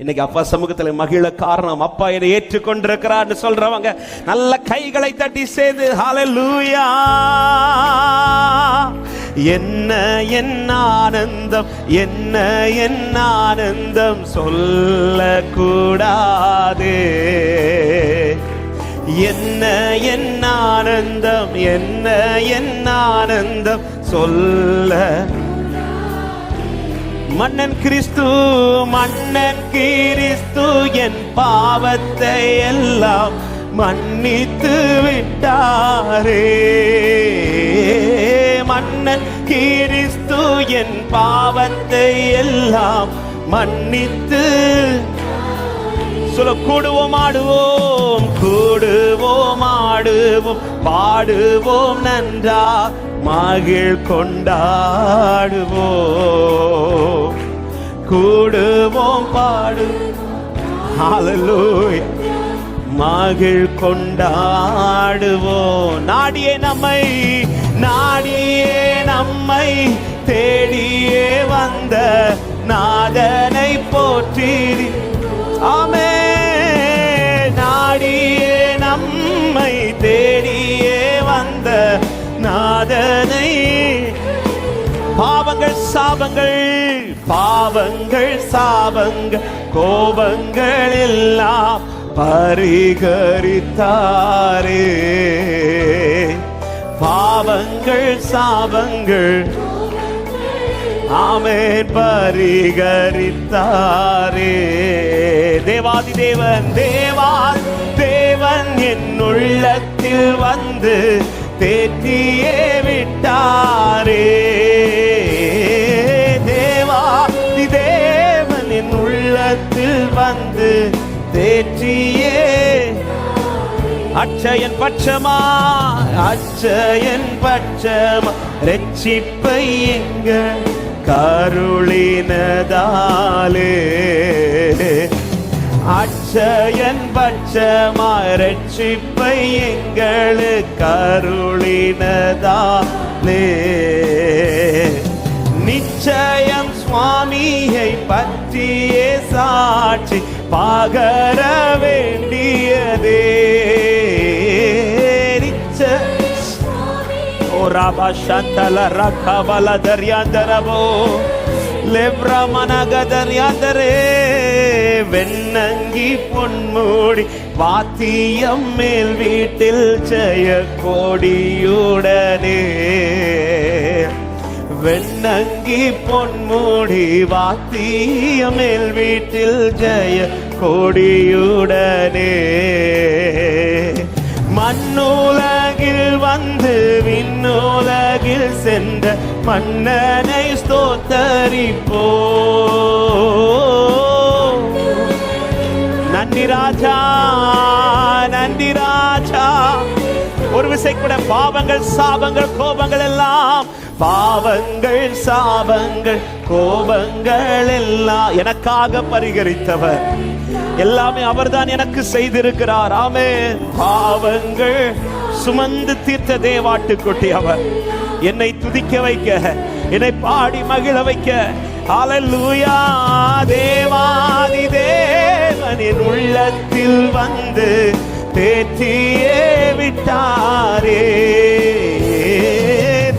இன்னைக்கு அப்பா சமூகத்தில் மகிழ காரணம். அப்பா என்னை ஏற்றுக்கொண்டிருக்கிறான்னு சொல்றவங்க நல்ல கைகளை தட்டி சேர்ந்து ஹalleluya என்ன என் ஆனந்தம் என்ன என் ஆனந்தம் சொல்லக்கூடாது. என்ன என் ஆனந்தம் என்ன என் ஆனந்தம் சொல்ல மன்னன் கிறிஸ்து மன்னன் கிறிஸ்து என் பாவத்தை எல்லாம் மன்னித்து விட்டாரே. மன்னன் கிறிஸ்து என் பாவத்தை எல்லாம் மன்னித்து சொல்ல கூடுவோம் ஆடுவோம் கூடுவோம் ஆடுவோம் பாடுவோம் நன்றா. மகிழ் கொண்டாடுவோம் கூடுவோம் பாடு. ஹalleluya மகிழ் கொண்டாடுவோம் நாடியே நம்மை நாடியே நம்மை தேடியே வந்த நாதனை போற்றி. ஆமே நாடியே நம்மை தேடியே பாவங்கள் சாபங்கள் பாவங்கள் சாபங்கள் கோபங்கள் எல்லாம் பரிகரித்தாரே. பாவங்கள் சாபங்கள் ஆமென் பரிகரித்தாரே. தேவாதி தேவன் தேவா தேவன் என் உள்ளத்தில் வந்து தேற்றியே விட்டாரே. வந்து தேற்றியே. அச்சயன் பட்சமா அச்சயன் பட்சமா ரட்சிப்பை எங்க கருளினதாலே. அச்சயன் பட்சமா ரட்சிப்பை எங்களு கருளினதாலே. நிச்சயம் சுவாமியை பற்ற பற்றியே சாட்சி பகர வேண்டியதே. நிச்ச- ஓ ராபா சந்தல ரகபல தர்யாந்தரபோ லெப்ரமனகதர்யாந்தரே வெண்ணங்கி பொன்மூடி வாத்தியம் மேல் வீட்டில் ஜெய கோடியுடனே வெண்ணங்கி பொன்மூடி வாத்திய மேல் வீட்டில் ஜெய கொடியுடனே. மண்ணுலகில் வந்து விண்ணுலகில் சென்ற மன்னனை ஸ்தோத்தரிப்போ. நன்றி ராஜா நன்றி ராஜா. ஒரு விசை கூட பாவங்கள் சாபங்கள் கோபங்கள் எல்லாம். பாவங்கள் சாபங்கள் கோபங்கள் எல்லாம் எனக்காக பரிகரித்தவர். எல்லாமே அவர்தான் எனக்கு செய்திருக்கிறார். ஆமே பாவங்கள் சுமந்து தீர்த்த தேவாட்டுக்குட்டி அவர். என்னை துதிக்க வைக்க என்னை பாடி மகிழ வைக்க. ஹalleluya தேவாதி தேவனின் உள்ளத்தில் வந்து தேற்றியே விட்டாரே.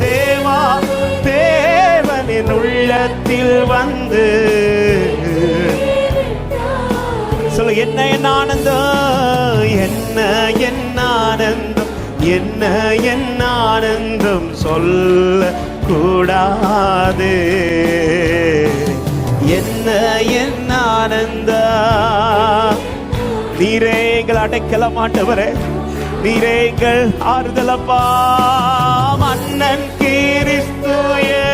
தேவா தேவனின் உள்ளத்தில் வந்து. சொல்ல என்ன என் ஆனந்தம்? என்ன என் ஆனந்தம்? என்ன என் ஆனந்தம்? சொல்ல கூடாது என்ன என் ஆனந்தம்? நீரே எங்கள் அடைக்கல மாட்டவரே நீரே எங்கள் ஆறுதலப்பா மன்னன் கிறிஸ்துயே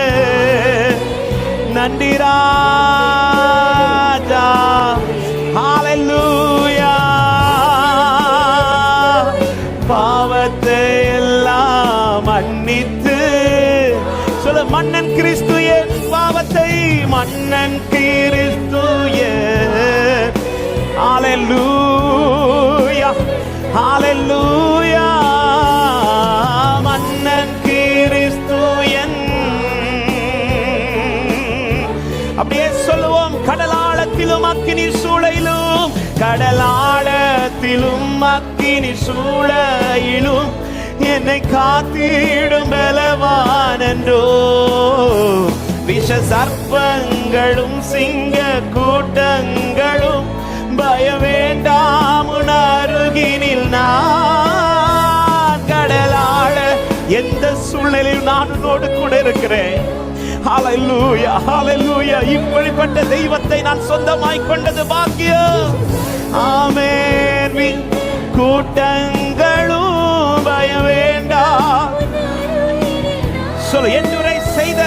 நன்றிராஜா ஹalleluya மன்னன் கிறிஸ்து என். அப்படியே சொல்லுவோம் கடலாளத்தில் அக்கினி சூளையிலும் கடலாழத்திலும் அக்கினி சூளையிலும் என்னை காத்திடும் பலவானன்றோ விஷ சர்ப்பங்களும் சிங்க கூட்டங்களும் பய வேண்டாம் உன் அருகினில் நான் கடலாழ எந்த சூழ்நிலையில் நான் உன்னோடு கூட இருக்கிறேன். ஹalleluya ஹalleluya இப்படிப்பட்ட தெய்வத்தை நான் சொந்தமாய் கொண்டது பாக்கியம். ஆமென். கூட்டங்களும் பய வேண்டாம் சொல்லு என்றுரை செய்த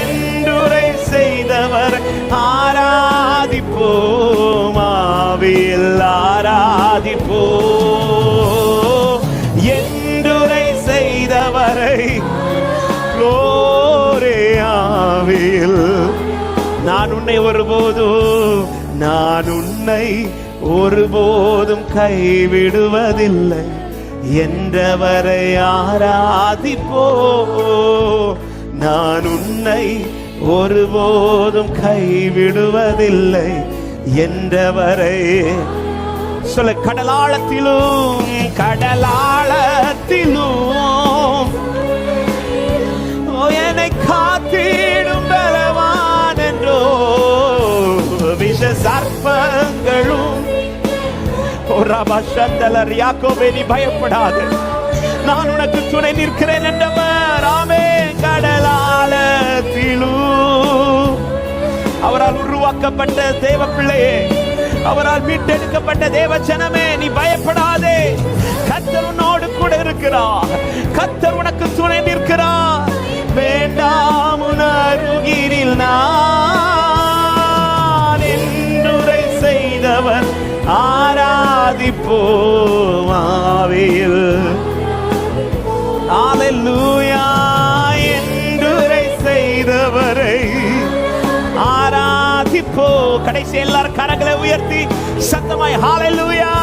என்றுரை செய்தவர் ஆராதிப்போ நான் உன்னை ஒருபோதும் நான் உன்னை ஒருபோதும் கைவிடுவதில்லை. என்றவரை ஆராதிப்போ நான் உன்னை ஒருபோதும் கைவிடுவதில்லை. என்றவரை சொல்ல கடலாளத்திலும் கடலாளத்திலும் சர்ப்பங்களும். ஓ, நீ பயப்படாது. நான் உனக்கு துணை நிற்கிறேன் என்றவர் ராமே கடலாளத்திலும் அவரால் உருவாக்கப்பட்ட தேவ பிள்ளையே அவரால் மீட்டெடுக்கப்பட்ட தேவ ஜனமே நீ பயப்படாதே. கத்தர் உன்னோடு கூட இருக்கிறார். கத்தர் உனக்கு துணை நிற்கிறார். வேண்டாம் உன் நான் ஆராதிப்போம் ஆவியில் என்றுரை செய்தவரை ஆராதிப்போ. கடைசி எல்லாரும் கரங்களை உயர்த்தி சத்தமாய் ஹalleluya.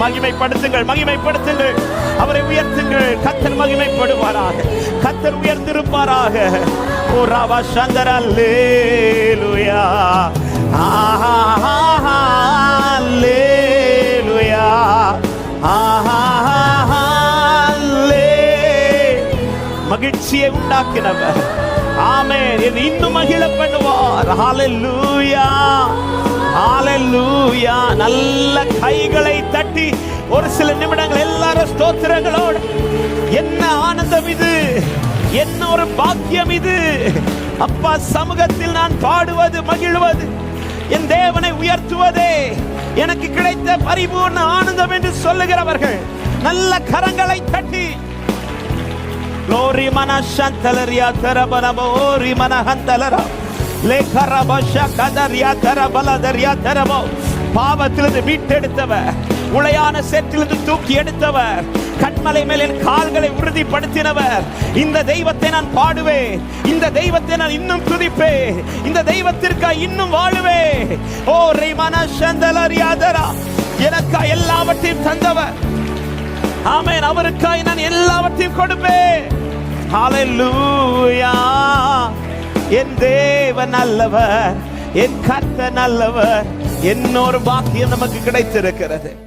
மகிமைப்படுத்துங்கள் மகிமைப்படுத்துங்கள். அவரை உயர்த்துங்கள். கத்தர் மகிமைப்படுவாராக. கத்தர் உயர்ந்திருப்பாராக. ராவா சந்தர் அல்லேலூயா ஆஹா அல்லேலூயா ஆஹா மகிழ்ச்சியை உண்டாக்கினவர். ஆமே என்னை இன்னும் மகிழ பண்ணுவார் ஹalleluya ஹalleluya நல்ல கைகளை தட்டி ஒரு சில நிமிடங்கள் எல்லாரும் ஸ்தோத்திரங்களோடு. என்ன ஆனந்தம் இது? என்ன ஒரு பாக்கியம் இது? அப்பா சமூகத்தில் நான் பாடுவது மகிழ்வது என் தேவனை உயர்த்துவதே எனக்கு கிடைத்த பரிபூர்ண ஆனந்தம் என்று சொல்லுகிறவர்கள் நல்ல கரங்களை தட்டி. லோரி mana shantalaria tarabanamo ori mana hantalara லேகரபஷ கதரியா தரபலதரியா தரபோ பாவத்திலிருந்து மீட்டெடுத்தவர் உளையான சேற்றிலிருந்து தூக்கி எடுத்தவர். கண்மலை மேல் என் கால்களை உறுதிப்படுத்தினவர். இந்த தெய்வத்தை நான் பாடுவேன். இந்த தெய்வத்தை நான் இன்னும் துதிப்பேன். இந்த தெய்வத்திற்காக இன்னும் வாழுவேன். ஓ ரிமன சந்தலரியாதரா எனக்கா எல்லாவற்றையும் தந்தவர். ஆமென் அவருக்காய் நான் எல்லாவற்றையும் கொடுப்பேன். ஹalleluya. என் தேவன் நல்லவர் என் கர்த்தர் நல்லவர் என்னொரு பாக்கியம் நமக்கு கிடைத்திருக்கிறது.